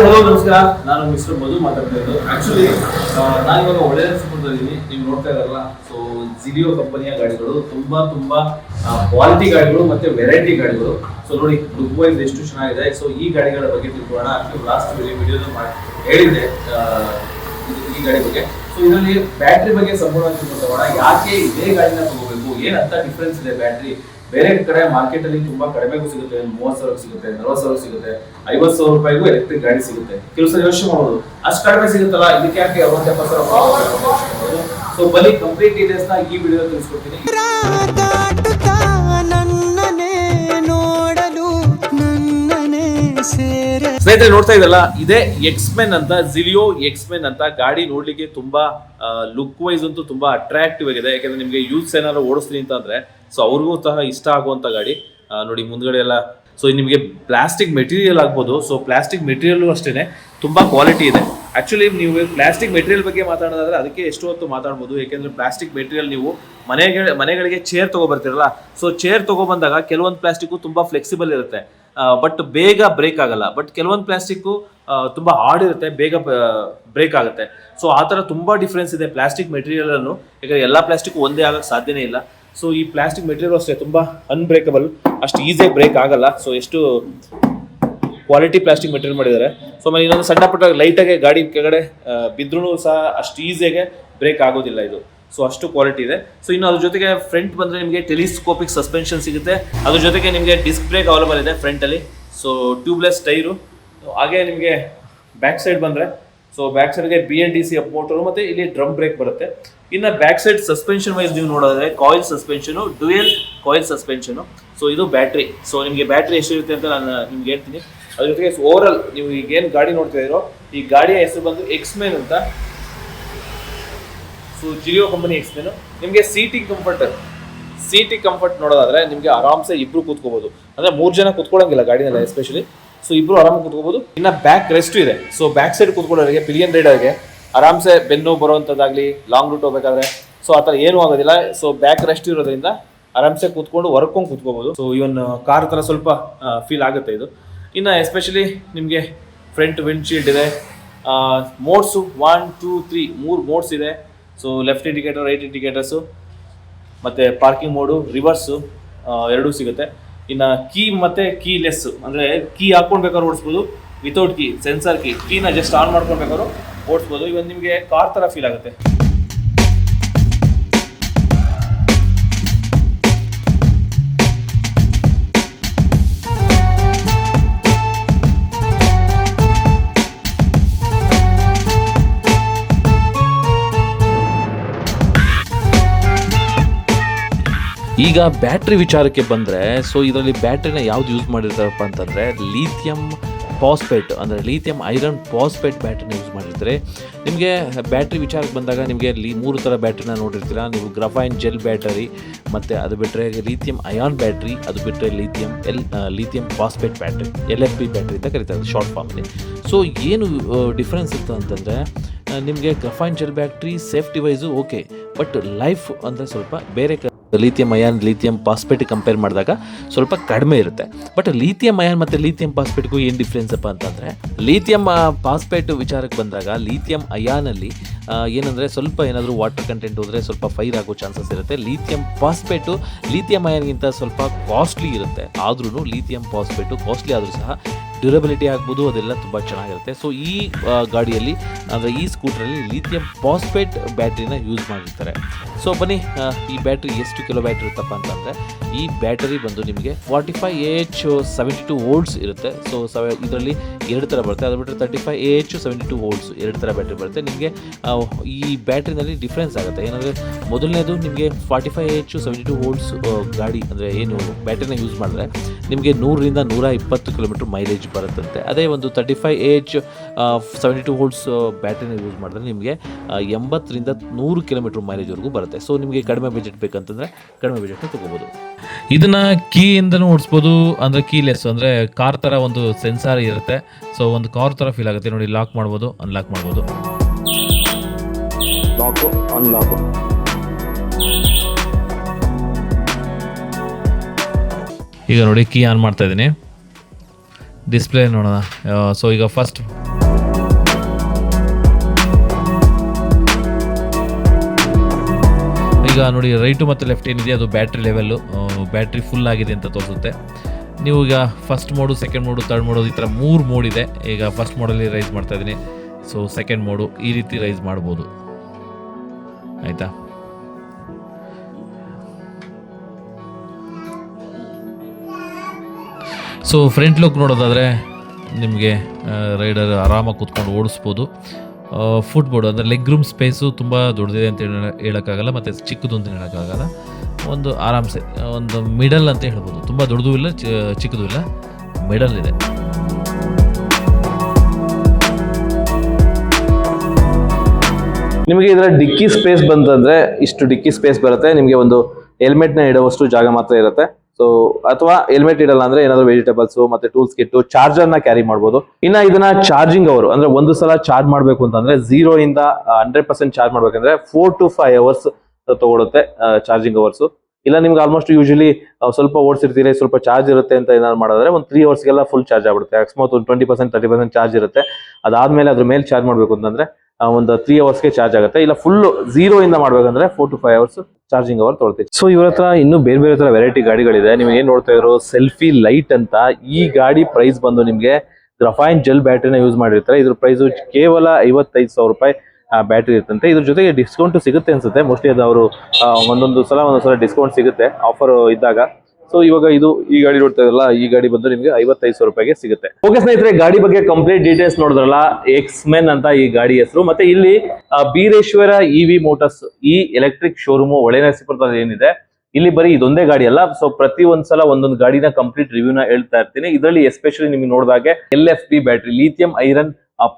Hello ನಮಸ್ಕಾರ. ನಾನು mister ಮಧು ಮಾತಾಡ್ತಾ ಇದ್ದು ಆಕ್ಚುಲಿ ನಾನು ಇವಾಗ ಒಳ್ಳೆಯ ಇದ್ದೀನಿ ನೀವು ನೋಡ್ತಾ ಇರಲ್ಲ ಸೊ ಜಿಡಿಯೋ ಕಂಪನಿಯ ಗಾಡಿಗಳು, ತುಂಬಾ ತುಂಬಾ ಕ್ವಾಲಿಟಿ ಗಾಡಿಗಳು ಮತ್ತೆ ವೆರೈಟಿ ಗಾಡಿಗಳು. ಸೊ ನೋಡಿ ಲುಕ್ ವೈಸ್ ಎಷ್ಟು ಚೆನ್ನಾಗಿದೆ. ಸೊ ಈ ಗಾಡಿಗಳ ಬಗ್ಗೆ ತಿಳ್ಕೊಳ್ಳೋಣ. ಆಕ್ಚುಲಿ ಲಾಸ್ಟ್ ಮಾಡಿ ಹೇಳಿದ್ದೆ. ಈ ಗಾಡಿ ಬಗ್ಗೆ. ಸೊ ಇದರಲ್ಲಿ ಬ್ಯಾಟ್ರಿ ಬಗ್ಗೆ ಸಂಪೂರ್ಣವಾಗಿ ತಿಳ್ಕೊಳ್ಳೋಣ ಯಾಕೆ ಇದೇ ಗಾಡಿನ ತಗೋಬೇಕು? ಏನಂತ ಡಿಫ್ರೆನ್ಸ್ ಇದೆ ಬ್ಯಾಟ್ರಿ ಬೇರೆ ಕಡೆ ಮಾರ್ಕೆಟ್ ಅಲ್ಲಿ ತುಂಬಾ ಕಡಿಮೆಗೂ ಸಿಗುತ್ತೆ ಮೂವತ್ ಸಾವಿರ ಸಿಗುತ್ತೆ ನಲವತ್ತು ಸಾವಿರ ಸಿಗುತ್ತೆ ಐವತ್ತು ಸಾವಿರ ರೂಪಾಯಿಗೂ ಎಲೆಕ್ಟ್ರಿಕ್ ಗಾಡಿ ಸಿಗುತ್ತೆ. ಕೆಲವು ಸಲ ಯೋಚನೆ ಮಾಡೋದು ಅಷ್ಟು ಕಡಿಮೆ ಸಿಗುತ್ತಲ್ಲ ಇದಕ್ಕೆ ಯಾಕೆ ಅರವತ್ತು ಎಪ್ಪತ್ತು ಸಾವಿರ ಸೊ ಬಲಿ ಕಂಪ್ಲೀಟ್ ಡೀಟೇಲ್ಸ್ನ ಈ ವಿಡಿಯೋ ತಿಳಿಸ್ಕೊಡ್ತೀನಿ. ಸ್ನೇಹಿತರೆ, ನೋಡ್ತಾ ಇದಲ್ಲ ಇದೇ ಎಕ್ಸ್ಮೆನ್ ಅಂತ ಜಿಲಿಯೋ ಎಕ್ಸ್ಮೆನ್ ಅಂತ ಗಾಡಿ ನೋಡ್ಲಿಕ್ಕೆ ತುಂಬಾ ಲುಕ್ ವೈಸ್ ಅಂತೂ ತುಂಬಾ ಅಟ್ರಾಕ್ಟಿವ್ ಆಗಿದೆ. ಯಾಕಂದ್ರೆ ನಿಮಗೆ ಯೂತ್ಸ್ ಏನಾದ್ರು ಓಡಿಸ್ತೀನಿ ಅಂತ ಅಂದ್ರೆ ಸೊ ಅವ್ರಿಗೂ ಸಹ ಇಷ್ಟ ಆಗುವಂತ ಗಾಡಿ ನೋಡಿ ಮುಂದ್ಗಡೆ ಎಲ್ಲ. ಸೊ ನಿಮಗೆ ಪ್ಲಾಸ್ಟಿಕ್ ಮೆಟೀರಿಯಲ್ ಆಗ್ಬೋದು. ಸೊ ಪ್ಲಾಸ್ಟಿಕ್ ಮೆಟೀರಿಯಲ್ ಅಷ್ಟೇ ತುಂಬಾ ಕ್ವಾಲಿಟಿ ಇದೆ. ಆಕ್ಚುಲಿ ನೀವು ಪ್ಲಾಸ್ಟಿಕ್ ಮೆಟೀರಿಯಲ್ ಬಗ್ಗೆ ಮಾತಾಡೋದಾದ್ರೆ ಅದಕ್ಕೆ ಎಷ್ಟು ಹೊತ್ತು ಮಾತಾಡ್ಬೋದು. ಯಾಕೆಂದ್ರೆ ಪ್ಲಾಸ್ಟಿಕ್ ಮೆಟೀರಿಯಲ್ ನೀವು ಮನೆಗೆ, ಮನೆಗಳಿಗೆ ಚೇರ್ ತಗೊಬರ್ತೀರಲ್ಲ ಸೊ ಚೇರ್ ತಗೊಬಂದಾಗ ಕೆಲವೊಂದು ಪ್ಲಾಸ್ಟಿಕ್ ತುಂಬಾ ಫ್ಲೆಕ್ಸಿಬಲ್ ಇರುತ್ತೆ. ಬಟ್ ಬೇಗ ಬ್ರೇಕ್ ಆಗಲ್ಲ. ಬಟ್ ಕೆಲವೊಂದು ಪ್ಲಾಸ್ಟಿಕ್ಕು ತುಂಬ ಹಾರ್ಡ್ ಇರುತ್ತೆ, ಬೇಗ ಬ್ರೇಕ್ ಆಗುತ್ತೆ. ಸೊ ಆ ಥರ ತುಂಬ ಡಿಫ್ರೆನ್ಸ್ ಇದೆ ಪ್ಲಾಸ್ಟಿಕ್ ಮೆಟೀರಿಯಲನ್ನು ಯಾಕಂದರೆ ಎಲ್ಲ ಪ್ಲಾಸ್ಟಿಕ್ ಒಂದೇ ಆಗಕ್ಕೆ ಸಾಧ್ಯನೇ ಇಲ್ಲ. ಸೊ ಈ ಪ್ಲಾಸ್ಟಿಕ್ ಮೆಟೀರಿಯಲ್ ಅಷ್ಟೇ ತುಂಬ ಅನ್ಬ್ರೇಕಬಲ್ ಅಷ್ಟು ಈಸಿಯಾಗಿ ಬ್ರೇಕ್ ಆಗಲ್ಲ. ಸೊ ಎಷ್ಟು ಕ್ವಾಲಿಟಿ ಪ್ಲಾಸ್ಟಿಕ್ ಮೆಟೀರಿಯಲ್ ಮಾಡಿದ್ದಾರೆ. ಸೊ ಆಮೇಲೆ ಇನ್ನೊಂದು ಸಣ್ಣ ಪುಟ್ಟ ಲೈಟಾಗಿ ಗಾಡಿ ಕೆಳಗಡೆ ಬಿದ್ದರೂ ಸಹ ಅಷ್ಟು ಈಸಿಯಾಗೆ ಬ್ರೇಕ್ ಆಗೋದಿಲ್ಲ ಇದು. ಸೊ ಅಷ್ಟು ಕ್ವಾಲಿಟಿ ಇದೆ. ಸೊ ಇನ್ನು ಅದ್ರ ಜೊತೆಗೆ ಫ್ರಂಟ್ ಬಂದರೆ ನಿಮಗೆ ಟೆಲಿಸ್ಕೋಪಿಕ್ ಸಸ್ಪೆನ್ಷನ್ ಸಿಗುತ್ತೆ. ಅದ್ರ ಜೊತೆಗೆ ನಿಮಗೆ ಡಿಸ್ಕ್ ಬ್ರೇಕ್ ಅವೈಲೇಬಲ್ ಇದೆ ಫ್ರಂಟಲ್ಲಿ ಸೊ ಟ್ಯೂಬ್ಲೆಸ್ ಟೈರು ಹಾಗೆ ನಿಮಗೆ ಬ್ಯಾಕ್ ಸೈಡ್ ಬಂದರೆ. ಸೊ ಬ್ಯಾಕ್ ಸೈಡ್ಗೆ B N D C hub motor ಮತ್ತು ಇಲ್ಲಿ ಡ್ರಮ್ ಬ್ರೇಕ್ ಬರುತ್ತೆ. ಇನ್ನು ಬ್ಯಾಕ್ ಸೈಡ್ ಸಸ್ಪೆನ್ಷನ್ ವೈಸ್ ನೀವು ನೋಡಿದ್ರೆ coil suspension dual coil suspension so ಇದು ಬ್ಯಾಟ್ರಿ ಸೊ ನಿಮಗೆ ಬ್ಯಾಟ್ರಿ ಎಷ್ಟಿರುತ್ತೆ ಅಂತ ನಾನು ನಿಮ್ಗೆ ಹೇಳ್ತೀನಿ. ಅದ್ರ ಜೊತೆಗೆ ಓವರಲ್ ನೀವು ಈಗೇನು ಗಾಡಿ ನೋಡ್ತಾ ಇದ್ದೀರೋ, ಈ ಗಾಡಿಯ ಹೆಸರು ಬಂದು ಎಕ್ಸ್ಮೇನ್ ಅಂತ. ಸೊ ಜಿಯೋ ಕಂಪನಿ ಎಕ್ಸ್ಪೇನು ನಿಮಗೆ ಸೀಟಿಂಗ್ ಕಂಫರ್ಟ್ ಸೀಟಿಂಗ್ ಕಂಫರ್ಟ್ ನೋಡೋದಾದ್ರೆ ನಿಮಗೆ ಆರಾಮ್ಸೆ ಇಬ್ಬರು ಕೂತ್ಕೋಬೋದು. ಅಂದರೆ ಮೂರು ಜನ ಕೂತ್ಕೊಳ್ಳೋಂಗಿಲ್ಲ ಗಾಡಿನಲ್ಲ ಎಸ್ಪೆಷಲಿ ಸೊ ಇಬ್ಬರು ಆರಾಮಾಗಿ ಕೂತ್ಕೋಬೋದು. ಇನ್ನು ಬ್ಯಾಕ್ ರೆಸ್ಟ್ ಇದೆ. ಸೊ ಬ್ಯಾಕ್ ಸೈಡ್ ಕೂತ್ಕೊಳ್ಳೋರಿಗೆ ಪಿಲಿಯನ್ ರೈಡರ್ಗೆ ಆರಾಮ್ಸೆ ಬೆನ್ನು ಬರುವಂಥದ್ದಾಗಲಿ ಲಾಂಗ್ ರೂಟ್ ಹೋಗ್ಬೇಕಾದ್ರೆ. ಸೊ ಆ ಥರ ಏನೂ ಆಗೋದಿಲ್ಲ. ಸೊ ಬ್ಯಾಕ್ ರೆಸ್ಟ್ ಇರೋದ್ರಿಂದ ಆರಾಮ್ಸೆ ಕೂತ್ಕೊಂಡು ವರ್ಕೊಂಡು ಕೂತ್ಕೋಬೋದು. ಸೊ ಇವನ್ ಕಾರ್ ಥರ ಸ್ವಲ್ಪ ಫೀಲ್ ಆಗುತ್ತೆ ಇದು. ಇನ್ನು ಎಸ್ಪೆಷಲಿ ನಿಮಗೆ ಫ್ರಂಟ್ ವಿಂಡ್ಶೀಲ್ಡ್ ಇದೆ. ಮೋಡ್ಸು ಒನ್ ಟೂ ತ್ರೀ ಮೂರು ಮೋಡ್ಸ್ ಇದೆ. So left indicator right indicators ಮತ್ತು ಪಾರ್ಕಿಂಗ್ ಮೋಡು ರಿವರ್ಸು ಎರಡೂ ಸಿಗುತ್ತೆ. ಇನ್ನು ಕೀ ಮತ್ತು ಕೀ ಲೆಸ್ಸು ಅಂದರೆ ಕೀ ಹಾಕ್ಕೊಂಡು ಬೇಕಾದ್ರೂ ಓಡಿಸ್ಬೋದು. ವಿತೌಟ್ ಕೀ ಸೆನ್ಸರ್ ಕೀ ಕೀನ ಜಸ್ಟ್ ಆನ್ ಮಾಡ್ಕೊಂಡು ಬೇಕಾದ್ರೂ ಓಡಿಸ್ಬೋದು. ಇವಾಗ ನಿಮಗೆ ಕಾರ್ ಥರ ಫೀಲ್ ಆಗುತ್ತೆ. ಈಗ ಬ್ಯಾಟ್ರಿ ವಿಚಾರಕ್ಕೆ ಬಂದರೆ ಸೊ ಇದರಲ್ಲಿ ಬ್ಯಾಟ್ರಿನ ಯಾವ್ದು ಯೂಸ್ ಮಾಡಿರ್ತಾರಪ್ಪ ಅಂತಂದರೆ ಲೀಥಿಯಂ ಪಾಸ್ಪೇಟ್ ಅಂದರೆ ಲೀಥಿಯಂ ಐರನ್ ಪಾಸ್ಪೇಟ್ ಬ್ಯಾಟ್ರಿನ ಯೂಸ್ ಮಾಡಿರ್ತಾರೆ. ನಿಮಗೆ ಬ್ಯಾಟ್ರಿ ವಿಚಾರಕ್ಕೆ ಬಂದಾಗ ನಿಮಗೆ ಲೀ ಮೂರು ಥರ ಬ್ಯಾಟ್ರಿನ ನೋಡಿರ್ತೀರ. ನೀವು ಗ್ರಫೈನ್ ಜೆಲ್ ಬ್ಯಾಟರಿ ಮತ್ತು ಅದು ಬಿಟ್ಟರೆ ಲೀಥಿಯಂ ಅಯಾನ್ ಬ್ಯಾಟ್ರಿ ಅದು ಬಿಟ್ಟರೆ lithium L lithium phosphate battery L F P battery ಅಂತ ಕರೀತಾರೆ ಶಾರ್ಟ್ ಫಾರ್ಮಲ್ಲಿ ಸೊ ಏನು ಡಿಫ್ರೆನ್ಸ್ ಇತ್ತು ಅಂತಂದರೆ ನಿಮಗೆ graphene gel battery safety wise okay but life ಅಂದರೆ ಸ್ವಲ್ಪ ಬೇರೆ ಕ lithium ion lithium phosphate compare ಮಾಡಿದಾಗ ಸ್ವಲ್ಪ ಕಡಿಮೆ ಇರುತ್ತೆ. ಬಟ್ ಲೀಥಿಯಂ ಅಯಾನ್ ಮತ್ತು ಲೀಥಿಯಂ ಪಾಸ್ಪೇಟ್ಗೂ ಏನು ಡಿಫ್ರೆನ್ಸ್ ಅಪ್ಪ ಅಂತಂದರೆ ಲೀಥಿಯಂ ಪಾಸ್ಪೇಟ್ ವಿಚಾರಕ್ಕೆ ಬಂದಾಗ ಲೀಥಿಯಂ ಅಯಾನಲ್ಲಿ ಏನಂದರೆ ಸ್ವಲ್ಪ ಏನಾದರೂ ವಾಟರ್ ಕಂಟೆಂಟ್ ಹೋದರೆ ಸ್ವಲ್ಪ ಫೈರ್ ಆಗೋ ಚಾನ್ಸಸ್ ಇರುತ್ತೆ. ಲೀಥಿಯಂ ಪಾಸ್ಪೇಟು ಲೀಥಿಯಂ ಅಯಾನ್ಗಿಂತ ಸ್ವಲ್ಪ ಕಾಸ್ಟ್ಲಿ ಇರುತ್ತೆ. ಆದ್ರೂ ಲೀಥಿಯಂ ಪಾಸ್ಪೇಟು ಕಾಸ್ಟ್ಲಿ ಆದರೂ ಸಹ ಡ್ಯೂರಬಿಲಿಟಿ ಆಗ್ಬೋದು, ಅದೆಲ್ಲ ತುಂಬ ಚೆನ್ನಾಗಿರುತ್ತೆ. ಸೊ ಈ ಗಾಡಿಯಲ್ಲಿ, ಅಂದರೆ ಈ ಸ್ಕೂಟ್ರಲ್ಲಿ ಲಿಥಿಯಂ ಪಾಸ್ಪೇಟ್ ಬ್ಯಾಟ್ರಿನ ಯೂಸ್ ಮಾಡಿರ್ತಾರೆ. ಸೊ ಬನ್ನಿ ಈ ಬ್ಯಾಟ್ರಿ ಎಷ್ಟು ಕಿಲೋ ಬ್ಯಾಟ್ರಿ ಇರುತ್ತಪ್ಪ ಅಂತಂದರೆ, ಈ ಬ್ಯಾಟರಿ ಬಂದು ನಿಮಗೆ forty five A H seventy two volts ಇರುತ್ತೆ. ಸೊ ಸವೆ, ಇದರಲ್ಲಿ ಎರಡು ಥರ ಬರುತ್ತೆ. ಅದು ಬಿಟ್ಟರೆ thirty five A seventy two volts ಎರಡು ಥರ ಬ್ಯಾಟ್ರಿ ಬರುತ್ತೆ. ನಿಮಗೆ ಈ ಬ್ಯಾಟ್ರಿನಲ್ಲಿ ಡಿಫ್ರೆನ್ಸ್ ಆಗುತ್ತೆ. ಏನಂದರೆ, ಮೊದಲನೇದು ನಿಮಗೆ forty five H seventy two volts ಗಾಡಿ, ಅಂದರೆ ಏನು ಬ್ಯಾಟ್ರಿನ ಯೂಸ್ ಮಾಡಿದ್ರೆ, ನಿಮಗೆ ನೂರರಿಂದ ನೂರ ಇಪ್ಪತ್ತು ಕಿಲೋಮೀಟ್ರ್ ಮೈಲೇಜ್ ಬರುತ್ತಂತೆ. ಅದೇ ಒಂದು thirty five A H seventy two volts ಬ್ಯಾಟ್ರಿನ use ಮಾಡಿದ್ರೆ ನಿಮಗೆ ಎಂಬತ್ತರಿಂದ ನೂರು ಕಿಲೋಮೀಟ್ರ್ ಮೈಲೇಜ್ವರೆಗೂ ಬರುತ್ತೆ. ಸೊ ನಿಮಗೆ ಕಡಿಮೆ ಬಜೆಟ್ ಬೇಕಂತಂದರೆ ಕಡಿಮೆ ಬಜೆಟ್ನ ತೊಗೋಬೋದು. ಇದನ್ನು ಕೀಯಿಂದನೂ ಓಡಿಸ್ಬೋದು ಅಂದರೆ ಕೀಲೆಸ್ ಅಂದರೆ ಕಾರ್ ಥರ ಒಂದು ಸೆನ್ಸಾರ್ ಇರುತ್ತೆ. ಸೊ ಒಂದು ಕಾರ್ ಥರ ಫೀಲ್ ಆಗುತ್ತೆ. ನೋಡಿ ಲಾಕ್ ಮಾಡ್ಬೋದು ಅನ್ಲಾಕ್ ಮಾಡ್ಬೋದು. ಲಾಕು ಅನ್ಲಾಕು ಈಗ ನೋಡಿ ಕೀ ಆನ್ ಮಾಡ್ತಾ ಇದ್ದೀನಿ. ಡಿಸ್ಪ್ಲೇ ನೋಡೋಣ. ಸೊ ಈಗ ಫಸ್ಟ್ ಈಗ ನೋಡಿ ರೈಟು ಮತ್ತು ಲೆಫ್ಟ್ ಏನಿದೆ, ಅದು ಬ್ಯಾಟ್ರಿ ಲೆವೆಲ್ಲು ಬ್ಯಾಟ್ರಿ ಫುಲ್ ಆಗಿದೆ ಅಂತ ತೋರಿಸುತ್ತೆ. ನೀವು ಈಗ first mode second mode third mode ಈ ಥರ ಮೂರು ಮೋಡ್ ಇದೆ. ಈಗ ಫಸ್ಟ್ ಮೋಡಲ್ಲಿ ರೈಸ್ ಮಾಡ್ತಾ ಮಾಡ್ತಾಯಿದ್ದೀನಿ ಸೊ ಸೆಕೆಂಡ್ ಮೋಡು ಈ ರೀತಿ ರೈಸ್ ಮಾಡ್ಬೋದು. ಆಯಿತಾ? ಸೊ ಫ್ರಂಟ್ ಲುಕ್ ನೋಡೋದಾದರೆ ನಿಮಗೆ ರೈಡರ್ ಆರಾಮಾಗಿ ಕೂತ್ಕೊಂಡು ಓಡಿಸ್ಬೋದು. ಫುಟ್ಬೋರ್ಡ್ ಅಂದರೆ ಲೆಗ್ ರೂಮ್ ಸ್ಪೇಸು ತುಂಬ ದೊಡ್ಡದಿದೆ ಅಂತ ಹೇಳ, ಹೇಳೋಕ್ಕಾಗಲ್ಲ, ಮತ್ತು ಚಿಕ್ಕದು ಅಂತ ಹೇಳೋಕ್ಕಾಗಲ್ಲ. ಒಂದು ಆರಾಮ್ಸೆ ಒಂದು ಮಿಡಲ್ ಅಂತ ಹೇಳ್ಬೋದು. ತುಂಬ ದೊಡ್ಡದು ಇಲ್ಲ ಚಿಕ್ಕದೂ ಇಲ್ಲ ಮಿಡಲ್ ಇದೆ. ನಿಮಗೆ ಇದರ ಡಿಕ್ಕಿ ಸ್ಪೇಸ್ ಬಂತಂದ್ರೆ ಇಷ್ಟು ಡಿಕ್ಕಿ ಸ್ಪೇಸ್ ಬರುತ್ತೆ. ನಿಮಗೆ ಒಂದು ಹೆಲ್ಮೆಟ್ನ ಇಡುವಷ್ಟು ಜಾಗ ಮಾತ್ರ ಇರುತ್ತೆ. ಸೊ ಅಥವಾ ಹೆಲ್ಮೆಟ್ ಇಡಲ್ಲ ಅಂದ್ರೆ ಏನಾದ್ರು ವೆಜಿಟೇಬಲ್ಸ್ ಮತ್ತೆ ಟೂಲ್ಸ್ ಕಿಟ್ ಚಾರ್ಜರ್ನ ಕ್ಯಾರಿ ಮಾಡಬಹುದು ಇನ್ನ ಇದನ್ನ ಚಾರ್ಜಿಂಗ್ ಅವರು, ಅಂದ್ರೆ ಒಂದು ಸಲ ಚಾರ್ಜ್ ಮಾಡಬೇಕು ಅಂತಂದ್ರೆ ಜೀರೋ ಇಂದ ಹಂಡ್ರೆಡ್ ಪರ್ಸೆಂಟ್ ಚಾರ್ಜ್ ಮಾಡ್ಬೇಕಂದ್ರೆ ಫೋರ್ ಟು ಫೈವ್ ಅವರ್ಸ್ ತಗೊಳುತ್ತೆ ಚಾರ್ಜಿಂಗ್ ಅವರ್ಸ್ ಇಲ್ಲ ನಿಮ್ಗೆ ಆಲ್ಮೋಸ್ಟ್ ಯೂಶಲಿ ಸ್ವಲ್ಪ ಓಡಿಸಿರ್ತೀರಿ ಸ್ವಲ್ಪ ಚಾರ್ಜ್ ಇರುತ್ತೆ ಅಂತ ಏನಾದ್ರು ಮಾಡಿದ್ರೆ ಒಂದು ತ್ರೀ ಅವರ್ಸ್ಗೆಲ್ಲ ಫುಲ್ ಚಾರ್ಜ್ ಆಗ್ಬಿಡುತ್ತೆ. ಅಕಸ್ಮಾತ್ ಒಂದು twenty percent thirty percent charge ಇರುತ್ತೆ. ಅದಾದ್ಮೇಲೆ ಅದ್ರ ಮೇಲೆ ಚಾರ್ಜ್ ಮಾಡಬೇಕು ಅಂತಂದ್ರೆ ಒಂದು ತ್ರೀ ಅವರ್ಸ್ಗೆ ಚಾರ್ಜ್ ಆಗುತ್ತೆ. ಇಲ್ಲ ಫುಲ್ ಝೀರೋ ಇಂದ ಮಾಡ್ಬೇಕಂದ್ರೆ four to five hours charging hour ತೊಗೊಳ್ತೀವಿ. ಸೊ ಇವ್ರ ಹತ್ರ ಇನ್ನೂ ಬೇರೆ ಬೇರೆ ತರ ವೆರೈಟಿ ಗಾಡಿಗಳಿದೆ. ನೀವು ಏನ್ ನೋಡ್ತಾ ಇದ್ರು? ಸೆಲ್ಫಿ ಲೈಟ್ ಅಂತ ಈ ಗಾಡಿ ಪ್ರೈಸ್ ಬಂದು ನಿಮಗೆ ಗ್ರಫೈನ್ ಜೆಲ್ ಬ್ಯಾಟ್ರಿನ ಯೂಸ್ ಮಾಡಿರ್ತಾರೆ. ಇದ್ರ ಪ್ರೈಸ್ ಕೇವಲ ಐವತ್ತೈದು ಸಾವಿರ ರೂಪಾಯಿ ಬ್ಯಾಟ್ರಿ ಇರ್ತಂತೆ ಇದ್ರ ಜೊತೆಗೆ ಡಿಸ್ಕೌಂಟ್ ಸಿಗುತ್ತೆ ಅನ್ಸುತ್ತೆ. ಮೋಸ್ಟ್ಲಿ ಅದು ಅವರು ಒಂದೊಂದು ಸಲ ಒಂದೊಂದು ಸಲ ಡಿಸ್ಕೌಂಟ್ ಸಿಗುತ್ತೆ. ಆಫರ್ ಇದ್ದಾಗ. ಸೊ ಇವಾಗ ಇದು ಈ ಗಾಡಿ ನೋಡ್ತಾ ಈ ಗಾಡಿ ಬಂದು ನಿಮಗೆ ಐವತ್ತೈದು ಸಾವಿರ ರೂಪಾಯಿಗೆ ಸಿಗುತ್ತೆ. ಓಕೆ ಸ್ನೇಹಿತರೆ, ಗಾಡಿ ಬಗ್ಗೆ ಕಂಪ್ಲೀಟ್ ಡೀಟೇಲ್ಸ್ ನೋಡಿದ್ರಲ್ಲ ಎಕ್ಸ್ ಮೆನ್ ಅಂತ ಈ ಗಾಡಿ ಹೆಸರು. ಮತ್ತೆ ಇಲ್ಲಿ ಬೀರೇಶ್ವರ ಇ ವಿ ಮೋಟರ್ಸ್ ಈ ಎಲೆಕ್ಟ್ರಿಕ್ ಶೋರೂಮ್ ಒಳನರಸೀಪುರದಲ್ಲಿ ಏನಿದೆ, ಇಲ್ಲಿ ಬರೀ ಇದೊಂದೇ ಗಾಡಿ ಅಲ್ಲ. ಸೊ ಪ್ರತಿ ಒಂದ್ಸಲ ಒಂದೊಂದು ಗಾಡಿನ ಕಂಪ್ಲೀಟ್ ರಿವ್ಯೂನ ಹೇಳ್ತಾ ಇರ್ತೀನಿ. ಇದರಲ್ಲಿ ಎಸ್ಪೆಷಲಿ ನಿಮ್ಗೆ ನೋಡಿದಾಗೆ L F P battery lithium iron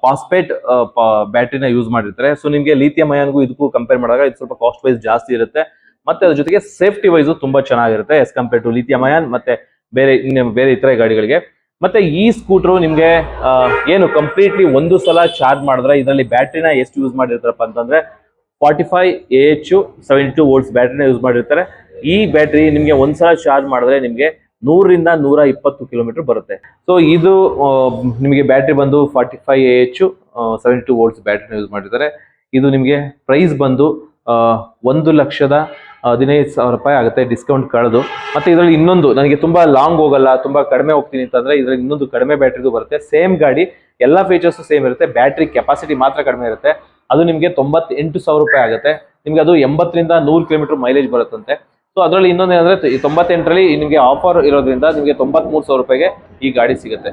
phosphate ಬ್ಯಾಟ್ರಿನ use ಮಾಡಿರ್ತಾರೆ. ಸೊ ನಿಮಗೆ ಲಿಥಿಯಂ ಅಯಾನ್ಗೂ ಇದಕ್ಕೂ ಕಂಪೇರ್ ಮಾಡಿದಾಗ ಇದು ಸ್ವಲ್ಪ ಕಾಸ್ಟ್ ವೈಸ್ ಜಾಸ್ತಿ ಇರುತ್ತೆ. ಮತ್ತೆ ಅದ್ರ ಜೊತೆಗೆ ಸೇಫ್ಟಿ ವೈಸ್ ತುಂಬಾ ಚೆನ್ನಾಗಿರುತ್ತೆ as compare to lithium ion ಮತ್ತೆ ಬೇರೆ ಬೇರೆ ಇತರ ಗಾಡಿಗಳಿಗೆ. ಮತ್ತೆ ಈ ಸ್ಕೂಟ್ರು ನಿಮ್ಗೆ ಏನು ಕಂಪ್ಲೀಟ್ಲಿ ಒಂದು ಸಲ ಚಾರ್ಜ್ ಮಾಡಿದ್ರೆ ಇದರಲ್ಲಿ ಬ್ಯಾಟ್ರಿನ ಎಷ್ಟು ಯೂಸ್ ಮಾಡಿರ್ತಾರಪ್ಪ ಅಂತಂದ್ರೆ forty five A H seventy two volts ಬ್ಯಾಟ್ರಿನ use ಮಾಡಿರ್ತಾರೆ. ಈ ಬ್ಯಾಟ್ರಿ ನಿಮ್ಗೆ ಒಂದ್ಸಲ ಚಾರ್ಜ್ ಮಾಡಿದ್ರೆ ನಿಮ್ಗೆ ನೂರಿಂದ ನೂರ ಇಪ್ಪತ್ತು ಕಿಲೋಮೀಟರ್ ಬರುತ್ತೆ. ಸೊ ಇದು ನಿಮಗೆ ಬ್ಯಾಟ್ರಿ ಬಂದು forty five A H seventy two volts ಬ್ಯಾಟ್ರಿನ use ಮಾಡಿರ್ತಾರೆ. ಇದು ನಿಮಗೆ ಪ್ರೈಸ್ ಬಂದು ಒಂದು ಲಕ್ಷದ ಹದಿನೈದು ಸಾವಿರ ರೂಪಾಯಿ ಆಗುತ್ತೆ ಡಿಸ್ಕೌಂಟ್ ಕಳೆದು. ಮತ್ತೆ ಇದರಲ್ಲಿ ಇನ್ನೊಂದು, ನನಗೆ ತುಂಬ ಲಾಂಗ್ ಹೋಗಲ್ಲ, ತುಂಬ ಕಡಿಮೆ ಹೋಗ್ತೀನಿ ಅಂತಂದರೆ ಇದರಲ್ಲಿ ಇನ್ನೊಂದು ಕಡಿಮೆ ಬ್ಯಾಟ್ರಿದು ಬರುತ್ತೆ. ಸೇಮ್ ಗಾಡಿ, ಎಲ್ಲ ಫೀಚರ್ಸ್ ಸೇಮ್ ಇರುತ್ತೆ. ಬ್ಯಾಟ್ರಿ ಕೆಪಾಸಿಟಿ ಮಾತ್ರ ಕಡಿಮೆ ಇರುತ್ತೆ. ಅದು ನಿಮಗೆ ತೊಂಬತ್ತೆಂಟು ಸಾವಿರ ರೂಪಾಯಿ ಆಗುತ್ತೆ. ನಿಮಗೆ ಅದು ಎಂಬತ್ತರಿಂದ ನೂರು ಕಿಲೋಮೀಟರ್ ಮೈಲೇಜ್ ಬರುತ್ತಂತೆ. ಸೊ ಅದರಲ್ಲಿ ಇನ್ನೊಂದು ಏನಂದ್ರೆ ಈ ತೊಂಬತ್ತೆಂಟರಲ್ಲಿ ನಿಮಗೆ ಆಫರ್ ಇರೋದ್ರಿಂದ ನಿಮಗೆ ತೊಂಬತ್ಮೂರು ಸಾವಿರ ರೂಪಾಯಿಗೆ ಈ ಗಾಡಿ ಸಿಗುತ್ತೆ.